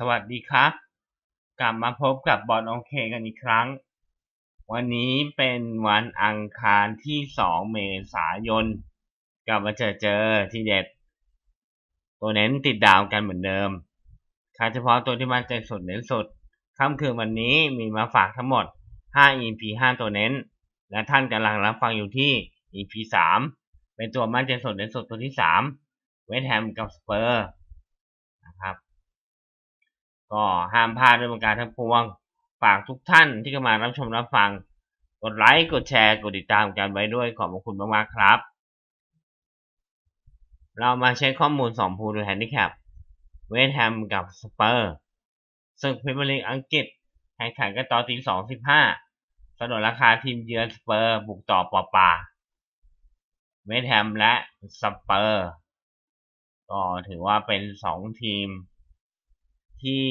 สวัสดีครับ กลับมาพบกับบอลโอเคกันอีกครั้ง วันนี้เป็นวันอังคารที่ 2 เมษายน กลับมาเจอเจอที่เด็ด ตัวเน้นติดดาวกันเหมือนเดิมค่าเฉพาะตัวที่มันใจสุดเน้นสุดค่ำคืนวันนี้มีมาฝากทั้งหมด 5 EP 5 ตัวเน้น และท่านกำลังรับฟังอยู่ที่ EP 3 เป็นตัวมั่นใจสุดเน้นสุดตัวที่ 3 เวสต์แฮมกับสเปอร์ ก็ห้ามพลาดด้วยประการทั้งปวง ฝากทุกท่านที่เข้ามารับชมรับฟัง กดไลค์ กดแชร์ กดติดตามกันไว้ด้วยขอบคุณมากๆครับ เรามาเช็คข้อมูล2พูลดูแฮนดิแคป เวสต์แฮมกับสเปอร์ศึกพรีเมียร์ลีกอังกฤษแข่งขันกันต่อตีสองสิบห้าสนนราคาทีมเยือนสเปอร์บุกต่อปอปาเวสต์แฮมและสเปอร์ก็ถือว่าเป็นสองทีม ที่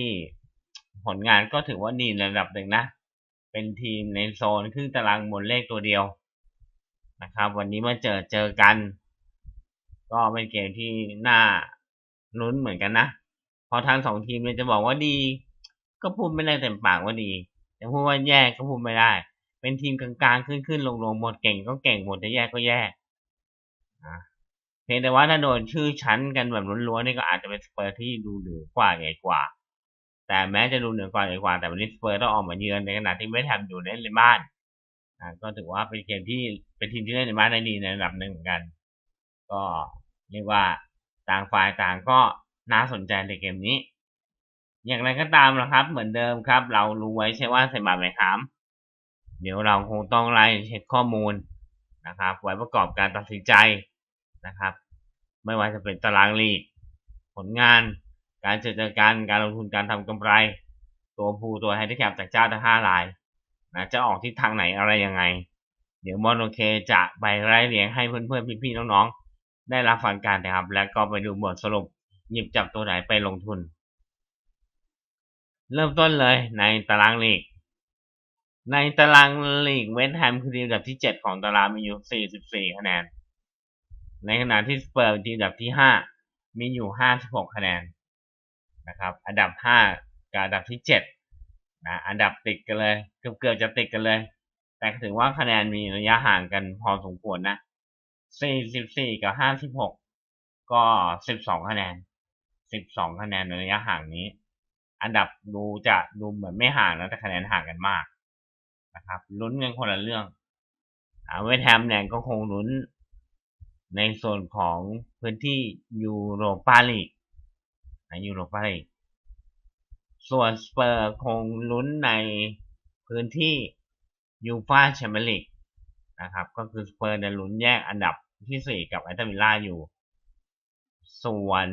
ผลงานก็ถือว่าดีระดับหนึ่งนะ เป็นทีมในโซนครึ่งตารางบนเลขตัวเดียวนะครับ วันนี้มาเจอเจอกัน ก็เป็นเกมที่น่าลุ้นเหมือนกันนะพอทางสองทีมเนี่ยจะบอกว่าดี ก็พูดไม่ได้เต็มปากว่าดีแต่พูดว่าแย่ก็พูดไม่ได้ เป็นทีมกลางๆ ขึ้นขึ้นลงลงหมดเก่งก็เก่งหมดจะแย่ก็แย่เพียงแต่ว่าถ้าโดนชื่อชั้นกันแบบล้วนๆนี่ก็อาจจะเป็นสเปอร์ที่ดูเหนือกว่าใหญ่กว่า แต่แม้จะดูเหนือกว่าใหญ่กว่าแต่วันนี้สเปอร์ต้องออกมาเยือนในขณะที่ไม่ทำอยู่ในบ้านก็ถือว่าเป็นเกมที่เป็นทีมที่เล่นในบ้านได้ดีในระดับหนึ่งเหมือนกัน ก็เรียกว่าต่างฝ่ายต่างก็น่าสนใจในเกมนี้ อย่างไรก็ตามนะครับ เหมือนเดิมครับ เรารู้ไว้ใช่ว่าใส่บาทไหมครับเดี๋ยวเราคงต้องไล่เช็คข้อมูลนะครับ ไว้ประกอบการตัดสินใจนะครับ ไม่ว่าจะเป็นตารางลีก ผลงาน การเจอการการลงทุนการทำกำไร ตัวผู้ตัวไฮที่แคปจากเจ้าทั้งห้ารายนะจะออกทิศทางไหนอะไรยังไง เดี๋ยวมอนโอเคจะไปไล่เรียงให้เพื่อนๆพี่ๆน้องๆ ได้รับฟังการนะครับ แล้วก็ไปดูบทสรุปหยิบจับตัวไหนไปลงทุน เริ่มต้นเลยในตารางลีก ในตารางลีกเวสต์แฮมคือทีมอันดับที่ 7 ของตารางมีอยู่ 44 คะแนน ในขณะที่สเปอร์ทีมอันดับที่ 5 มีอยู่ 56 คะแนน นะครับ อันดับ 5 กับอันดับที่ 7 นะ อันดับติดกันเลย เกือบเกือบจะติดกันเลย แต่ถือว่าคะแนนมีระยะห่างกันพอสมควรนะ 44 กับ 56 ก็ 12 คะแนน 12 คะแนนในระยะห่างนี้ อันดับดูจะดูเหมือนไม่ห่างนะแต่คะแนนห่างกันมากนะครับ ลุ้นกันคนละเรื่องเวทแฮมเนี่ยก็คงลุ้นในส่วนของพื้นที่ยูโรปาลีก ยูโรปาลีกส่วนสเปอร์คงลุ้นในพื้นที่ยูฟาแชมเปี้ยนลีกนะครับ ก็คือสเปอร์เนี่ยลุ้นแยกอันดับที่4กับแอตเลติล่าอยู่ ส่วน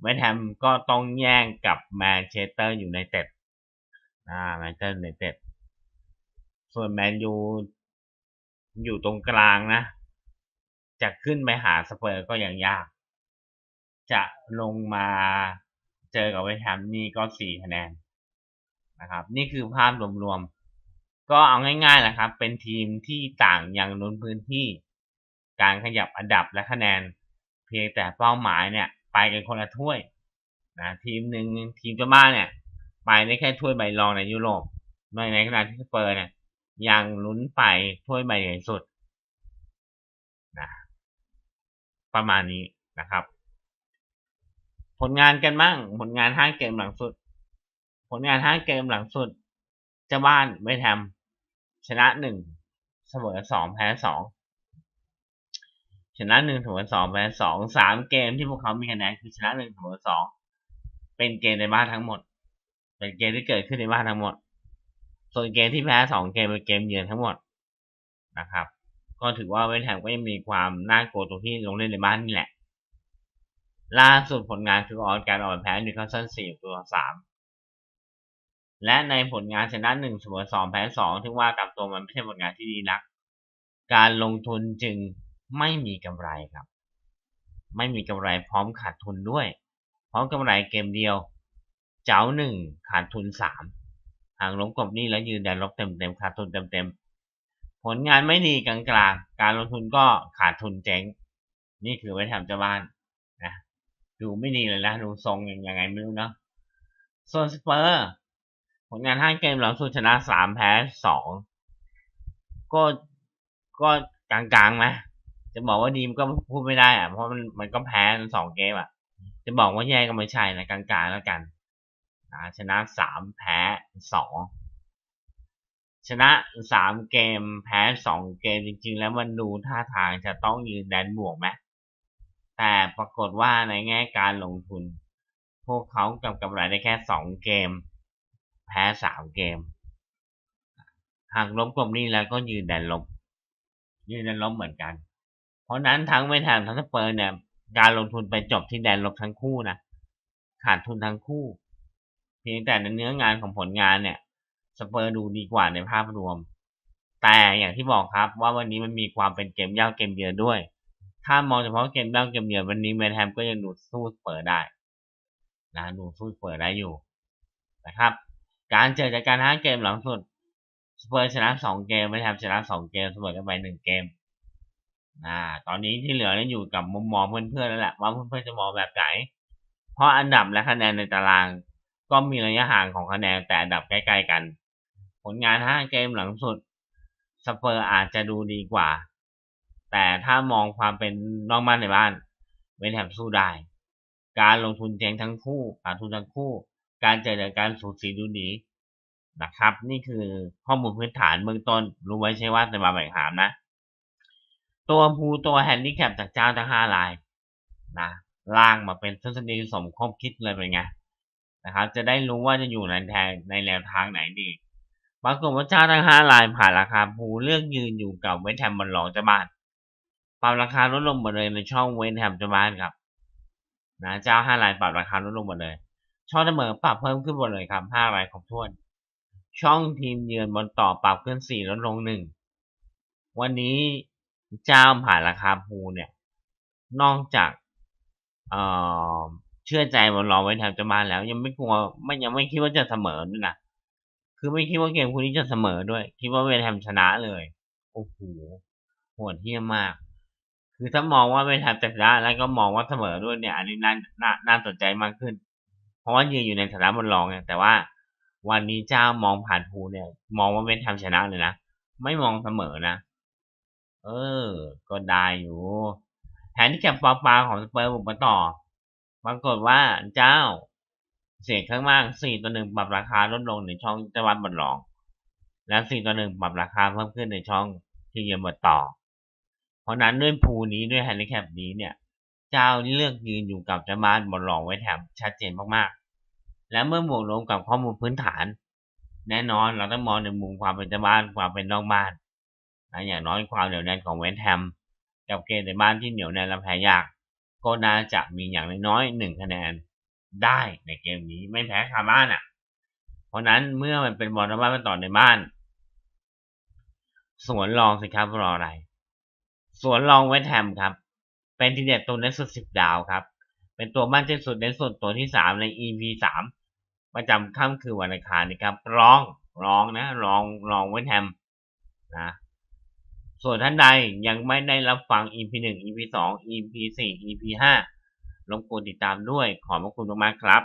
เวสต์แฮมก็ต้องแย่งกับแมนเชสเตอร์อยู่ในเต็ดแมนเชสเตอร์ในเต็ดส่วนแมนยูอยู่ตรงกลางนะ จะขึ้นไปหาสเปอร์ก็ยังยาก จะลงมาเจอกับเวสต์แฮมนี่ก็สี่คะแนนนะครับ นี่คือภาพรวมๆ ก็เอาง่ายๆแหละครับ เป็นทีมที่ต่างยังนุนพื้นที่ การขยับอันดับและคะแนน เพียงแต่เป้าหมายเนี่ย ไปกันคนละถ้วยนะทีมหนึ่งทีมเจ้าบ้านเนี่ย ไปได้แค่ถ้วยใบรองในยุโรปในในขณะที่สเปอร์เนี่ยยังลุ้นไปถ้วยใบใหญ่สุดนะประมาณนี้นะครับ ผลงานกันบ้าง ผลงานห้าเกมหลังสุด ผลงานห้าเกมหลังสุดเจ้าบ้านไม่ทำชนะหนึ่งเสมอสองแพ้สองชนะหนึ่งเสมอสองแพ้สองสามเกมที่พวกเขามีคะแนนคือชนะหนึ่งเสมอสองเป็นเกมในบ้านทั้งหมด เป็นเกมที่เกิดขึ้นในบ้านทั้งหมด ส่วนเกมที่แพ้สองเกมเป็นเกมเยือนทั้งหมดนะครับ ก็ถือว่าเวสต์แฮมก็ยังมีความน่ากลัวตรงที่ลงเล่นในบ้านนี่แหละ ล่าสุดผลงานคือออกการอ่อกแพ้นิวคาสเซิลสี่ตัวสามและในผลงานชนะหนึ่งเสมอสองแพ้สองที่ว่ากับตัวมันไม่ใช่ผลงานที่ดีนัก การลงทุนจึงไม่มีกำไรครับ ไม่มีกำไรพร้อมขาดทุนด้วย พร้อมกำไรเกมเดียว เจ้าหนึ่งขาดทุนสามห่างลบกบนี้แล้วยืนแดนลบเต็มเต็มขาดทุนเต็มเต็มผลงานไม่ดีกลางกลางการลงทุนก็ขาดทุนเจ๊ง นี่คือไว้ทำเจ้าบ้านนะ ดูไม่ดีเลยนะ ดูทรงอยังไงไม่รู้เนาะส่วนสเปอร์ผลงานห้าเกมหลังสุดชนะสามแพ้สองก็ก็กลางๆนะจะบอกว่าดีมนก็พูดไม่ได้อะเพราะมันมันก็แพ้สองเกมอะจะบอกว่าแย่ก็ไม่ใช่นะกลางๆแล้วกันนะชนะสามแพ้สองชนะสามเกมแพ้สองเกมจริง ๆ แล้วมันดูท่าทางจะต้องยืนแดนบวกไหม แต่ปรากฏว่าในแง่การลงทุน พวกเขากำกำไรได้แค่สองเกม แพ้สามเกม หากลบกลมนี้แล้วก็ยืนแดนลบยืนแดนลบเหมือนกัน เพราะนั้นทั้งเวทแฮมทั้งสเปอร์เนี่ย การลงทุนไปจบที่แดนลบทั้งคู่นะขาดทุนทั้งคู่ เพียงแต่ในเนื้องานของผลงานเนี่ย สเปอร์ดูดีกว่าในภาพรวม แต่อย่างที่บอกครับว่าวันนี้มันมีความเป็นเกมย่าเกมเยือนด้วย ถ้ามองเฉพาะเกมเย่าเกมเยือนวันนี้เวทแฮมก็ยังดูสู้สเปอร์ได้นะดูสู้สเปอร์ได้อยู่นะครับ การเจอจากการห้าเกมหลังสุดสเปอร์ชนะสองเกมไม่ทำชนะสองเกมเสมอกันไปหนึ่งเกมอ่าตอนนี้ที่เหลือนี่อยู่กับมุมมองเพื่อนๆแล้วแหละว่าเพื่อนๆจะมองแบบไหนเพราะอันดับและคะแนนในตาราง ก็มีระยะห่างของคะแนนแต่อันดับใกล้ ๆ กัน ผลงานห้าเกมหลังสุดสเปอร์อาจจะดูดีกว่า แต่ถ้ามองความเป็นนอกบ้านในบ้าน เวนแฮมสู้ได้ การลงทุนเจ๊งทั้งคู่ขาดทุนทั้งคู่ การเจอจาการสูญสีดูดีนะครับ นี่คือข้อมูลพื้นฐานเบื้องต้น รู้ไว้ใช่ว่าจะมาแบ่งหามนะ ตัวภูตัวแฮนดิแคปจากเจ้าทั้งห้ารายนะล่างมาเป็นทฤษฎีสมคบคิดเลยเป็นไงนะครับจะได้รู้ว่าจะอยู่ในแทในแนวทางไหนดีปรากฏว่าเจ้าทั้งห้ารายผ่านราคาภูเลือกยืนอยู่กับเวทแฮมบอลลองจ้าบ้าน ปรับราคาลดลงหมดเลยในช่องเวทแฮมจ้าบ้านครับนะเจ้าห้ารายปรับราคาลดลงหมดเลย ช่องเสมอปรับเพิ่มขึ้นหมดเลยครับห้ารายครบถ้วน ช่องทีมเยือนบนต่อปรับขึ้นสี่ลดลงหนึ่งวันนี้เจ้าผ่านราคาภูเนี่ย นอกจากเอ่อเชื่อใจบนรอไว้แถมจะมาแล้ว ยังไม่กลัวไม่ยังไม่คิดว่าจะเสมอด้วยนะคือไม่คิดว่าเกมคู่นี้จะเสมอด้วย คิดว่าเวทแฮมชนะเลย โอ้โหโหดเที่ยมมาก คือถ้ามองว่าเวทแฮมจะชนะแล้วก็มองว่าเสมอด้วยเนี่ย อันนี้น่าน่าน่าสนใจมากขึ้น เพราะว่ายืนอยู่ในฐานะบนรองเนี่ยแต่ว่าวันนี้เจ้ามองผ่านภูเนี่ย มองว่าเวทแฮมชนะเลยนะไม่มองเสมอนะเออ ก็ได้อยู่แผนที่แคปปาปาของสเปอร์บุกมาต่อปรากฏว่าเจ้า เสียงข้างมากสี่ต่อหนึ่งปรับราคาลดลงในช่องจังหวัดบนรอง และสี่ต่อหนึ่งปรับราคาเพิ่มขึ้นในช่องที่เยือนบดต่อ เพราะนั้นด้วยภูนี้ด้วยแฮนดิแคปนี้เนี่ย เจ้าเลือกยืนอยู่กับเจ้าบ้านบนรองไว้แถมชัดเจนมากๆ และเมื่อบวกลบกับข้อมูลพื้นฐาน แน่นอนเราต้องมองในมุมความเป็นเจ้าบ้านความเป็นนอกบ้านนะอย่างน้อยความเหนียวแน่นของเวนแฮมกับเกมในบ้านที่เหนียวแน่นและแพ้ยาก ก็น่าจะมีอย่างน้อยหนึ่งคะแนนได้ในเกมนี้ไม่แพ้คาบ้านอะ เพราะนั้นเมื่อมันเป็นบอลในบ้านมาต่อในบ้านสวนรองสิครับรออะไร สวนรองเวทแฮมครับ เป็นทีเด็ดตัวเน้นสุดสิบดาวครับ เป็นตัวบ้านที่สุดเน้นสุดตัวที่สามใน EP สามประจำค่ำคือวันอังคารนะครับรองรองนะรองรองเวทแฮมนะส่วนท่านใดยังไม่ได้รับฟัง EP 1 EP 2 EP 4 EP 5รบกวนติดตามด้วยขอบพระคุณมากๆครับ